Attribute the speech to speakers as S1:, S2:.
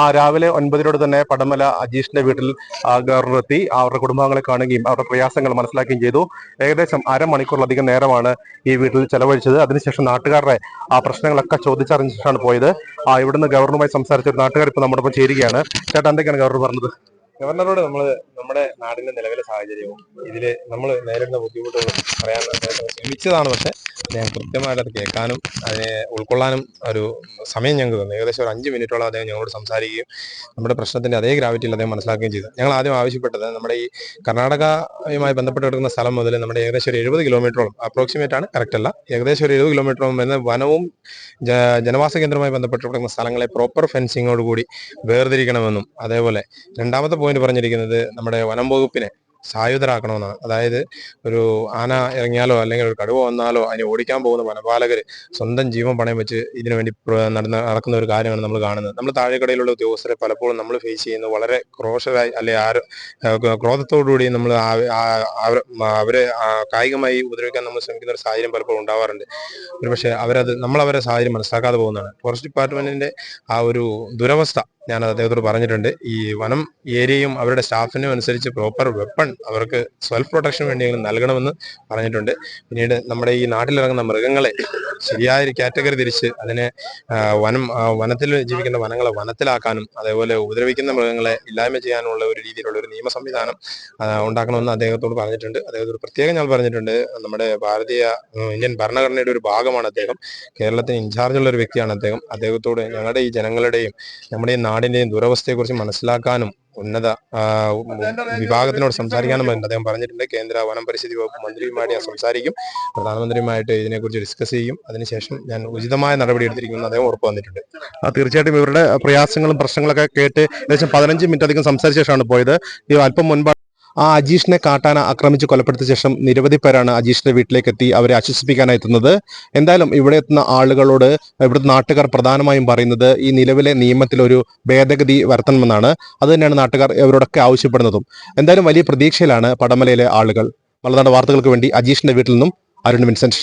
S1: ആ രാവിലെ ഒൻപതിനോട് തന്നെ പടമല അജീഷിന്റെ വീട്ടിൽ ഗവർണർ എത്തി അവരുടെ കുടുംബാംഗങ്ങളെ കാണുകയും അവരുടെ പ്രയാസങ്ങൾ മനസ്സിലാക്കുകയും ചെയ്തു. ഏകദേശം അരമണിക്കൂറിലധികം നേരമാണ് ഈ വീട്ടിൽ ചെലവഴിച്ചത്. അതിനുശേഷം നാട്ടുകാരുടെ ആ പ്രശ്നങ്ങളൊക്കെ ചോദിച്ചറിഞ്ഞ ശേഷമാണ് പോയത്. ആ ഇവിടുന്ന് ഗവർണറുമായി സംസാരിച്ച നാട്ടുകാർ ഇപ്പൊ നമ്മുടെ ഒപ്പം ചേരുകയാണ്. ചേട്ടാ എന്തൊക്കെയാണ് ഗവർണർ പറഞ്ഞത്?
S2: ഗവർണറോട് നമ്മൾ നമ്മുടെ നാടിന്റെ നിലവിലെ സാഹചര്യവും ഇതിൽ നമ്മൾ നേരിടുന്ന ബുദ്ധിമുട്ടുകളും പറയാൻ ശ്രമിച്ചതാണ്. പക്ഷെ അദ്ദേഹം കൃത്യമായിട്ട് അത് കേൾക്കാനും അതിനെ ഉൾക്കൊള്ളാനും ഒരു സമയം ഞങ്ങൾക്ക് തന്നു. ഏകദേശം ഒരു അഞ്ച് മിനിറ്റോളം അദ്ദേഹം ഞങ്ങളോട് സംസാരിക്കുകയും നമ്മുടെ പ്രശ്നത്തിന്റെ അതേ ഗ്രാവിറ്റിയിൽ അദ്ദേഹം മനസ്സിലാക്കുകയും ചെയ്തു. ഞങ്ങൾ ആദ്യം ആവശ്യപ്പെട്ടത് നമ്മുടെ ഈ കർണാടകയുമായി ബന്ധപ്പെട്ട് കിടക്കുന്ന സ്ഥലം മുതൽ നമ്മുടെ ഏകദേശം ഒരു എഴുപത് കിലോമീറ്ററോളം അപ്രോക്സിമേറ്റ് ആണ് കറക്റ്റ് അല്ല. ഏകദേശം ഒരു എഴുപത് കിലോമീറ്ററോളം വരുന്ന വനവും ജനവാസ കേന്ദ്രവുമായി ബന്ധപ്പെട്ട് കിടക്കുന്ന സ്ഥലങ്ങളെ പ്രോപ്പർ ഫെൻസിങ്ങോട് കൂടി വേർതിരിക്കണമെന്നും അതേപോലെ രണ്ടാമത്തെ പോയിന്റ് പറഞ്ഞിരിക്കുന്നത് നമ്മുടെ വനം വകുപ്പിനെ സായുധരാക്കണമെന്നാണ് അതായത് ഒരു ആന ഇറങ്ങിയാലോ അല്ലെങ്കിൽ ഒരു കടുവ വന്നാലോ അതിനെ ഓടിക്കാൻ പോകുന്ന വനപാലകർ സ്വന്തം ജീവൻ പണയം വെച്ച് ഇതിനു വേണ്ടി നടന്ന നടക്കുന്ന ഒരു കാര്യമാണ് നമ്മൾ കാണുന്നത്. നമ്മൾ താഴെക്കടയിലുള്ള ഉദ്യോഗസ്ഥരെ പലപ്പോഴും നമ്മൾ ഫേസ് ചെയ്യുന്നത് വളരെ ക്രോശരായി അല്ലെ ആരോ ക്രോധത്തോടുകൂടി നമ്മൾ അവരെ കായികമായി ഉപദ്രവിക്കാൻ നമ്മൾ ശ്രമിക്കുന്ന ഒരു സാഹചര്യം പലപ്പോഴും ഉണ്ടാവാറുണ്ട്. ഒരുപക്ഷെ അവരത് നമ്മൾ അവരെ സാഹചര്യം മനസ്സിലാക്കാതെ പോകുന്നതാണ്. ഫോറസ്റ്റ് ഡിപ്പാർട്ട്മെന്റിന്റെ ആ ഒരു ദുരവസ്ഥ ഞാൻ അദ്ദേഹത്തോട് പറഞ്ഞിട്ടുണ്ട്. ഈ വനം ഏരിയയും അവരുടെ സ്റ്റാഫിനും അനുസരിച്ച് പ്രോപ്പർ വെപ്പൺ അവർക്ക് സെൽഫ് പ്രൊട്ടക്ഷൻ വേണ്ടിയെങ്കിലും നൽകണമെന്ന് പറഞ്ഞിട്ടുണ്ട്. പിന്നീട് നമ്മുടെ ഈ നാട്ടിലിറങ്ങുന്ന മൃഗങ്ങളെ ശരിയായ ഒരു കാറ്റഗറി തിരിച്ച് അതിനെ വനം വനത്തിൽ ജീവിക്കുന്ന വനങ്ങളെ വനത്തിലാക്കാനും അതേപോലെ ഉപദ്രവിക്കുന്ന മൃഗങ്ങളെ ഇല്ലായ്മ ചെയ്യാനുള്ള ഒരു രീതിയിലുള്ള ഒരു നിയമ സംവിധാനം ഉണ്ടാക്കണമെന്ന് അദ്ദേഹത്തോട് പറഞ്ഞിട്ടുണ്ട്. അദ്ദേഹത്തോട് പ്രത്യേകം ഞാൻ പറഞ്ഞിട്ടുണ്ട്. നമ്മുടെ ഭാരതീയ ഇന്ത്യൻ ഭരണഘടനയുടെ ഒരു ഭാഗമാണ് അദ്ദേഹം. കേരളത്തിന് ഇൻചാർജുള്ള ഒരു വ്യക്തിയാണ് അദ്ദേഹം. അദ്ദേഹത്തോട് ഞങ്ങളുടെ ഈ ജനങ്ങളുടെയും നമ്മുടെ ഈ നാടിന്റെയും ദുരവസ്ഥയെക്കുറിച്ച് മനസ്സിലാക്കാനും ഉന്നത വിഭാഗത്തിനോട് സംസാരിക്കാനും അദ്ദേഹം പറഞ്ഞിട്ടുണ്ട്. കേന്ദ്ര വനം പരിസ്ഥിതി വകുപ്പ് മന്ത്രിയുമായിട്ട് ഞാൻ സംസാരിക്കും. പ്രധാനമന്ത്രിയുമായിട്ട് ഇതിനെക്കുറിച്ച് ഡിസ്കസ് ചെയ്യും. അതിനുശേഷം ഞാൻ ഉചിതമായ നടപടി എടുത്തിരിക്കുമെന്ന് അദ്ദേഹം ഉറപ്പ് വന്നിട്ടുണ്ട്
S1: തീർച്ചയായിട്ടും ഇവരുടെ പ്രയാസങ്ങളും പ്രശ്നങ്ങളൊക്കെ കേട്ട് ഏകദേശം പതിനഞ്ച് മിനിറ്റ് അധികം സംസാരിച്ച ശേഷമാണ് പോയത്. അല്പം മുൻപ് ആ അജീഷിനെ കാട്ടാന ആക്രമിച്ച് കൊലപ്പെടുത്തിയ ശേഷം നിരവധി പേരാണ് അജീഷിന്റെ വീട്ടിലേക്ക് എത്തി അവരെ ആശ്വസിപ്പിക്കാനായി എത്തുന്നത്. എന്തായാലും ഇവിടെ എത്തുന്ന ആളുകളോട് ഇവിടുത്തെ നാട്ടുകാർ പ്രധാനമായും പറയുന്നത് ഈ നിലവിലെ നിയമത്തിൽ ഒരു ഭേദഗതി വരുത്തണമെന്നാണ്. അത് തന്നെയാണ് നാട്ടുകാർ ഇവരോടൊക്കെ ആവശ്യപ്പെടുന്നതും. എന്തായാലും വലിയ പ്രതീക്ഷയിലാണ് പടമലയിലെ ആളുകൾ. മലനാട് വാർത്തകൾക്ക് വേണ്ടി അജീഷിന്റെ വീട്ടിൽ നിന്നും അരുൺ വിൻസെന്റ്.